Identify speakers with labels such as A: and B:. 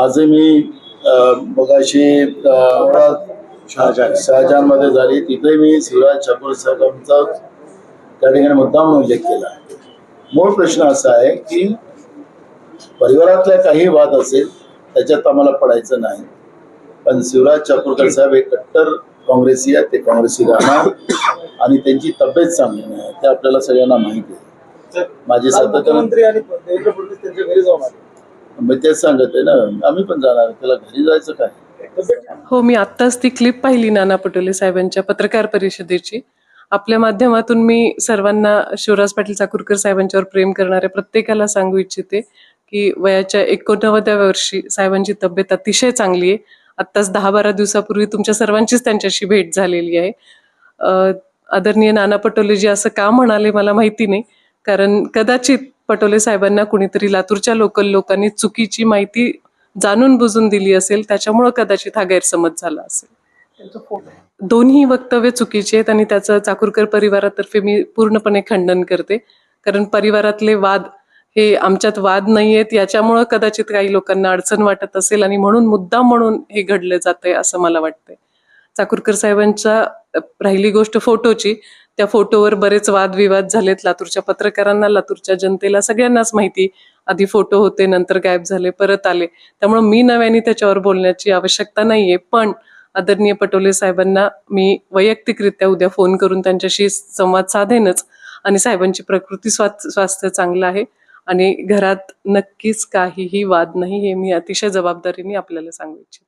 A: आजही मी मगाशी शहाजहानमध्ये झाली. तिथे मी शिवराज ठाकूर साहेबांचा त्या ठिकाणी मुद्दाम उल्लेख केला मूळ प्रश्न असा आहे की परिवारातल्या काही वाद असेल त्याच्यात आम्हाला पडायचं नाही. पण शिवराज चाकूरकर साहेब हे कट्टर काँग्रेसी आहेत ते काँग्रेसी राहणार आणि त्यांची तब्येत चांगली नाही ते आपल्याला सगळ्यांना माहिती आहे. माझी
B: काल
A: मी तेच सांगत आहे ना आम्ही पण जाणार त्याला घरी जायचं काय?
C: हो मी आत्ताच ती क्लिप पाहिली नाना पटोले साहेबांच्या पत्रकार परिषदेची. आपल्या माध्यमातून मी सर्वांना शिवराज पाटील चाकूरकर साहेबांच्यावर प्रेम करणाऱ्या प्रत्येकाला सांगू इच्छिते की वयाच्या एकोणनव्वद्या वर्षी साहेबांची तब्येत अतिशय चांगली आहे. आत्ताच दहा बारा दिवसापूर्वी तुमच्या सर्वांचीच त्यांच्याशी भेट झालेली आहे. आदरणीय नाना पटोलेजी असं का म्हणाले मला माहिती नाही. कारण कदाचित पटोले साहेबांना कुणीतरी लातूरच्या लोकल लोकांनी चुकीची माहिती जाणून बुजून दिली असेल त्याच्यामुळं कदाचित हा गैरसमज झाला असेल. दोन्ही वक्तव्य चुकीची आहेत आणि त्याचं चाकूरकर परिवारातर्फे मी पूर्णपणे खंडन करते. कारण परिवारातले वाद हे आमच्यात वाद नाही आहेत याच्यामुळं कदाचित काही लोकांना अडचण वाटत असेल आणि म्हणून मुद्दाम म्हणून हे घडलं जातंय असं मला वाटतंय. चाकूरकर साहेबांच्या राहिली गोष्ट फोटोची त्या फोटोवर बरेच वादविवाद झालेत. लातूरच्या पत्रकारांना लातूरच्या जनतेला सगळ्यांनाच माहिती. आधी फोटो होते नंतर गायब झाले परत आले. त्यामुळे मी नव्याने त्याच्यावर बोलण्याची आवश्यकता नाहीये. पण आदरणीय पटोले साहेबांना मी वैयक्तिकरित्या उद्या फोन करून त्यांच्याशी संवाद साधेनच आणि साहेबांची प्रकृती स्वास्थ्य चांगलं आहे आणि घरात नक्कीच काहीही वाद नाही हे मी अतिशय जबाबदारीने आपल्याला सांगू इच्छिते.